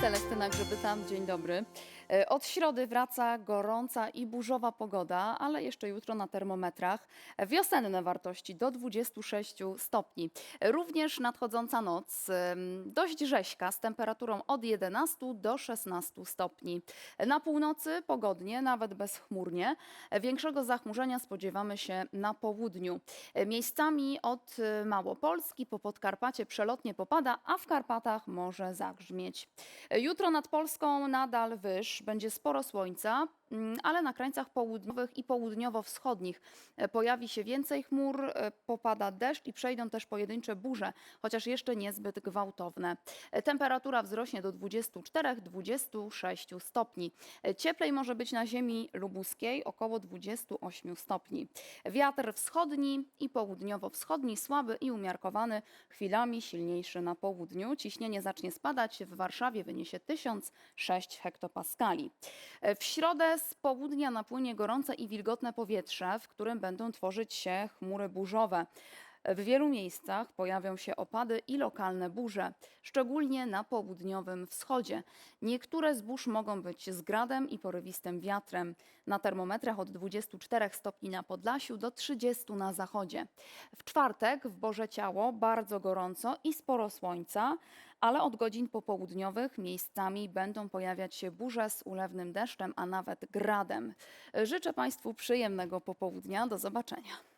Celestyna Grzybyta, dzień dobry. E, Od środy wraca gorąca i burzowa pogoda, ale jeszcze jutro na termometrach wiosenne wartości do 26 stopni. Również nadchodząca noc dość rzeźka z temperaturą od 11 do 16 stopni. Na północy pogodnie, nawet bezchmurnie. Większego zachmurzenia spodziewamy się na południu. E, Miejscami od e, Małopolski po Podkarpacie przelotnie popada, a w Karpatach może zagrzmieć. Jutro nad Polską nadal wyż, będzie sporo słońca, ale na krańcach południowych i południowo-wschodnich e, pojawi się więcej chmur, e, popada deszcz i przejdą też pojedyncze burze, chociaż jeszcze niezbyt gwałtowne. E, Temperatura wzrośnie do 24-26 stopni. Cieplej może być na ziemi lubuskiej, około 28 stopni. Wiatr wschodni i południowo-wschodni słaby i umiarkowany, chwilami silniejszy na południu. Ciśnienie zacznie spadać, w Warszawie wyniesie 1006 hektopaskali. W środę z południa napłynie gorące i wilgotne powietrze, w którym będą tworzyć się chmury burzowe. W wielu miejscach pojawią się opady i lokalne burze, szczególnie na południowym wschodzie. Niektóre z burz mogą być z gradem i porywistym wiatrem. Na termometrach od 24 stopni na Podlasiu do 30 na zachodzie. W czwartek w Boże Ciało bardzo gorąco i sporo słońca, ale od godzin popołudniowych miejscami będą pojawiać się burze z ulewnym deszczem, a nawet gradem. Życzę Państwu przyjemnego popołudnia. Do zobaczenia.